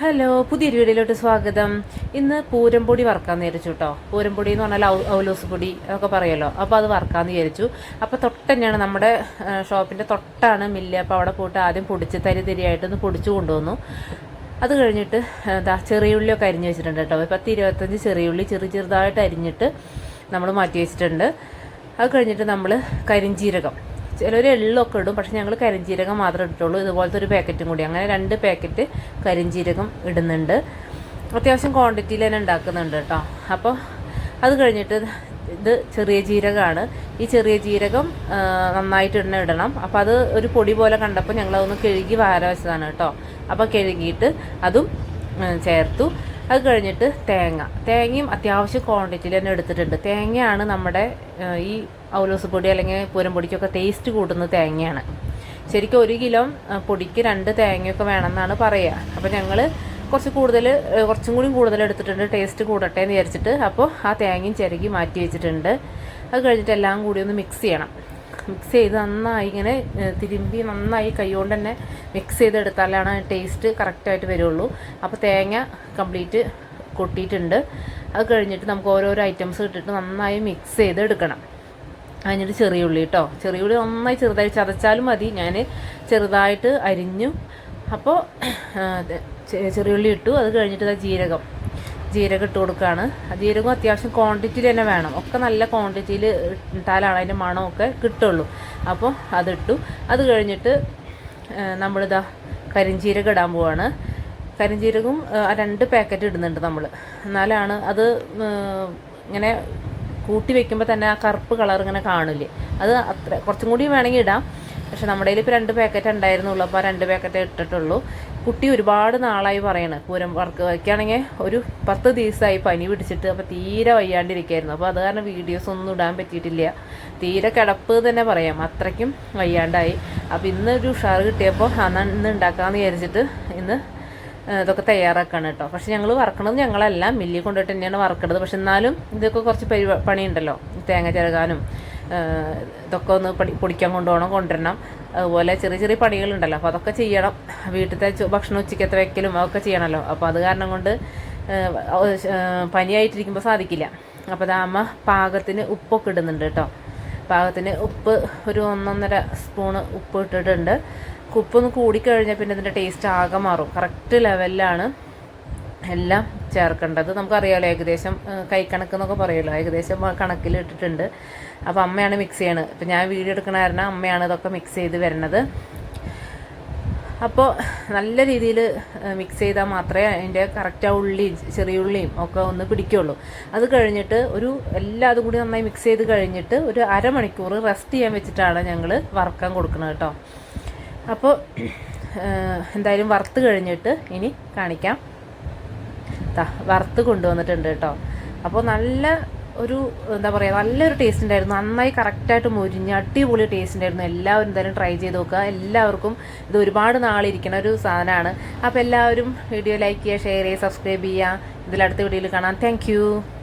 Hello പുതിയൊരു വീഡിയോയിലോട്ട് സ്വാഗതം. ഇന്ന് പൂരംപൊടി വറക്കാൻ വിചാരിച്ചു കേട്ടോ പൂരംപൊടി എന്ന് പറഞ്ഞാൽ ഔലോസ് പൊടി അതൊക്കെ പറയുമല്ലോ അപ്പോൾ അത് വറക്കാൻ വിചാരിച്ചു. അപ്പോൾ തൊട്ട് തന്നെയാണ് നമ്മുടെ ഷോപ്പിന്റെ തൊട്ടാണ് മില്ല്. അപ്പോൾ അവിടെ പോയിട്ട് ആദ്യം പൊടിച്ച് തരി തരിയായിട്ട് ഒന്ന് പൊടിച്ചു കൊണ്ടുവന്നു. അത് കഴിഞ്ഞിട്ട് എന്താ ചെറിയുള്ളിയൊക്കെ അരിഞ്ഞ് വെച്ചിട്ടുണ്ട് കേട്ടോ പത്ത് ഇരുപത്തഞ്ച് ചെറിയുള്ളി ചെറു ചെറുതായിട്ട് അരിഞ്ഞിട്ട് നമ്മൾ മാറ്റി വെച്ചിട്ടുണ്ട്. അത് കഴിഞ്ഞിട്ട് നമ്മൾ കരിഞ്ജീരകം ചിലർ എള്ളൊക്കെ ഇടും. പക്ഷെ ഞങ്ങൾ കരിഞ്ചീരകം മാത്രമേ ഇട്ടിട്ടുള്ളൂ. ഇതുപോലത്തെ ഒരു പാക്കറ്റും കൂടി. അങ്ങനെ രണ്ട് പാക്കറ്റ് കരിഞ്ചീരകം ഇടുന്നുണ്ട്. അത്യാവശ്യം ക്വാണ്ടിറ്റിയിൽ തന്നെ ഉണ്ടാക്കുന്നുണ്ട് കേട്ടോ. അപ്പോൾ അത് കഴിഞ്ഞിട്ട് ഇത് ചെറിയ ജീരകമാണ്. ഈ ചെറിയ ജീരകം നന്നായിട്ട് ഇടണം ഇടണം. അപ്പോൾ അത് ഒരു പൊടി പോലെ കണ്ടപ്പോൾ ഞങ്ങളതൊന്ന് കഴുകി വാര വെച്ചതാണ് കേട്ടോ. അപ്പോൾ കഴുകിയിട്ട് അതും ചേർത്തു. അത് കഴിഞ്ഞിട്ട് തേങ്ങ. തേങ്ങയും അത്യാവശ്യം ക്വാണ്ടിറ്റിയിൽ തന്നെ എടുത്തിട്ടുണ്ട്. തേങ്ങയാണ് നമ്മുടെ ഈ ഔലോസ് പൊടി അല്ലെങ്കിൽ പൂരം പൊടിക്കൊക്കെ ടേസ്റ്റ് കൂട്ടുന്ന തേങ്ങയാണ്. ശരിക്കും ഒരു കിലോ പൊടിക്ക് രണ്ട് തേങ്ങയൊക്കെ വേണമെന്നാണ് പറയുക അപ്പോൾ ഞങ്ങൾ കുറച്ച് കൂടുതൽ കുറച്ചും കൂടി കൂടുതൽ എടുത്തിട്ടുണ്ട്. ടേസ്റ്റ് കൂടട്ടെ എന്ന് വിചാരിച്ചിട്ട് അപ്പോൾ ആ തേങ്ങയും ചിരകി മാറ്റി വെച്ചിട്ടുണ്ട്. അത് കഴിഞ്ഞിട്ട് എല്ലാം കൂടി ഒന്ന് മിക്സ് ചെയ്യണം. മിക്സ് ചെയ്ത് നന്നായി ഇങ്ങനെ തിരുമ്പി നന്നായി കൈകൊണ്ട് തന്നെ മിക്സ് ചെയ്തെടുത്താലാണ് ടേസ്റ്റ് കറക്റ്റായിട്ട് വരുള്ളൂ. അപ്പോൾ തേങ്ങ കംപ്ലീറ്റ് കൊട്ടിയിട്ടുണ്ട്. അത് കഴിഞ്ഞിട്ട് നമുക്ക് ഓരോരോ ഐറ്റംസ് ഇട്ടിട്ട് നന്നായി മിക്സ് ചെയ്ത് എടുക്കണം അതിഞ്ഞിട്ട് ചെറിയ ഉള്ളി കേട്ടോ ചെറിയ ഉള്ളി നന്നായി ചെറുതായി ചതച്ചാലും മതി. ഞാൻ ചെറുതായിട്ട് അരിഞ്ഞു. അപ്പോൾ ചെറിയ ഉള്ളി ഇട്ടു. അത് കഴിഞ്ഞിട്ട് ജീരകം. ജീരകം ഇട്ട് കൊടുക്കുകയാണ് ജീരകം അത്യാവശ്യം ക്വാണ്ടിറ്റിയിൽ തന്നെ വേണം. ഒക്കെ നല്ല ക്വാണ്ടിറ്റിയിൽ ഇട്ടാലാണ് അതിന്റെ മണമൊക്കെ കിട്ടുള്ളൂ. അപ്പോൾ അതിട്ടു. അത് കഴിഞ്ഞിട്ട് നമ്മളിതാ കരിഞ്ജീരകം ഇടാൻ പോവാണ്. കരിഞ്ചീരകം രണ്ട് പാക്കറ്റ് ഇടുന്നുണ്ട് നമ്മൾ എന്നാലാണ് അത് ഇങ്ങനെ കൂട്ടി വെക്കുമ്പോൾ തന്നെ ആ കറുപ്പ് കളർ ഇങ്ങനെ കാണില്ലേ? അത് അത്ര കുറച്ചും കൂടി വേണമെങ്കിൽ ഇടാം. പക്ഷെ നമ്മുടെ കയ്യിൽ രണ്ട് പാക്കറ്റ് ഉണ്ടായിരുന്നുള്ളൂ അപ്പോൾ ആ രണ്ട് പാക്കറ്റേ ഇട്ടിട്ടുള്ളൂ. കുട്ടി ഒരുപാട് നാളായി പറയണ് പൂരം വർക്ക് വയ്ക്കുകയാണെങ്കിൽ ഒരു പത്ത് ദിവസമായി പനി പിടിച്ചിട്ട് അപ്പോൾ തീരെ വയ്യാണ്ടിരിക്കുകയായിരുന്നു അപ്പോൾ അത് കാരണം വീഡിയോസ് ഒന്നും ഇടാൻ പറ്റിയിട്ടില്ല. തീരെ കിടപ്പ് തന്നെ പറയാം അത്രയ്ക്കും വയ്യാണ്ടായി. അപ്പോൾ ഇന്ന് ഒരു ഉഷാറ് കിട്ടിയപ്പോൾ അന്ന് ഇന്ന് ഉണ്ടാക്കാമെന്ന് വിചാരിച്ചിട്ട് ഇന്ന് ഇതൊക്കെ തയ്യാറാക്കാണ് കേട്ടോ പക്ഷെ ഞങ്ങൾ വറക്കണത് ഞങ്ങളെല്ലാം മില്ലിൽ കൊണ്ടുപോയിട്ട് തന്നെയാണ് വറക്കണത്. പക്ഷെ എന്നാലും ഇതൊക്കെ കുറച്ച് പരി പണിയുണ്ടല്ലോ തേങ്ങ ചിരകാനും. ഇതൊക്കെ ഒന്ന് പടി പൊടിക്കാൻ കൊണ്ടുപോകണം കൊണ്ടുവരണം. അതുപോലെ ചെറിയ ചെറിയ പണികളുണ്ടല്ലോ. അപ്പോൾ അതൊക്കെ ചെയ്യണം. വീട്ടിലത്തെ ഭക്ഷണം ഉച്ചയ്ക്കത്തെ വെക്കലും അതൊക്കെ ചെയ്യണമല്ലോ അപ്പോൾ അത് കാരണം കൊണ്ട് പനിയായിട്ടിരിക്കുമ്പോൾ സാധിക്കില്ല. അപ്പോൾ അമ്മ പാകത്തിന് ഉപ്പൊക്കെ ഇടുന്നുണ്ട് കേട്ടോ. പാകത്തിന് ഉപ്പ് ഒരു ഒന്നൊന്നര സ്പൂണ് ഉപ്പ് ഇട്ടിട്ടുണ്ട്. ഉപ്പൊന്ന് കൂടിക്കഴിഞ്ഞാൽ പിന്നെ ഇതിന്റെ ടേസ്റ്റ് ആകെ മാറും. കറക്റ്റ് ലെവലിലാണ് എല്ലാം ചേർക്കേണ്ടത്. നമുക്കറിയാമല്ലോ ഏകദേശം കൈക്കണക്ക് എന്നൊക്കെ പറയുമല്ലോ. ഏകദേശം കണക്കിലിട്ടിട്ടുണ്ട് അപ്പോൾ അമ്മയാണ് മിക്സ് ചെയ്യണത് ഇപ്പം ഞാൻ വീഡിയോ എടുക്കണ കാരണം അമ്മയാണ് ഇതൊക്കെ മിക്സ് ചെയ്ത് വരുന്നത് അപ്പോൾ നല്ല രീതിയിൽ മിക്സ് ചെയ്താൽ മാത്രമേ അതിന്റെ കറക്റ്റ് ആ ഉള്ളിയും ചെറിയ ഉള്ളിയും ഒക്കെ ഒന്ന് പിടിക്കുള്ളൂ. അത് കഴിഞ്ഞിട്ട് ഒരു എല്ലാം അതും കൂടി നന്നായി മിക്സ് ചെയ്ത് കഴിഞ്ഞിട്ട് ഒരു അരമണിക്കൂർ റെസ്റ്റ് ചെയ്യാൻ വെച്ചിട്ടാണ് ഞങ്ങൾ വറക്കാൻ കൊടുക്കുന്നത് കേട്ടോ. അപ്പോൾ എന്തായാലും വറുത്ത് കഴിഞ്ഞിട്ട് ഇനി കാണിക്കാം. വറുത്ത് കൊണ്ടുവന്നിട്ടുണ്ട് കേട്ടോ. അപ്പോൾ നല്ല ഒരു എന്താ പറയുക നല്ലൊരു ടേസ്റ്റ് ഉണ്ടായിരുന്നു നന്നായി കറക്റ്റായിട്ട് മുരിഞ്ഞ് അടിപൊളി ടേസ്റ്റ് ഉണ്ടായിരുന്നു എല്ലാവരും എന്തായാലും ട്രൈ ചെയ്ത് നോക്കുക. എല്ലാവർക്കും ഇത് ഒരുപാട് നാളിരിക്കുന്ന ഒരു സാധനമാണ്. അപ്പോൾ എല്ലാവരും വീഡിയോ ലൈക്ക് ചെയ്യുക ഷെയർ ചെയ്യുക സബ്സ്ക്രൈബ് ചെയ്യുക. ഇതിലടുത്ത വീഡിയോയിൽ കാണാം. താങ്ക്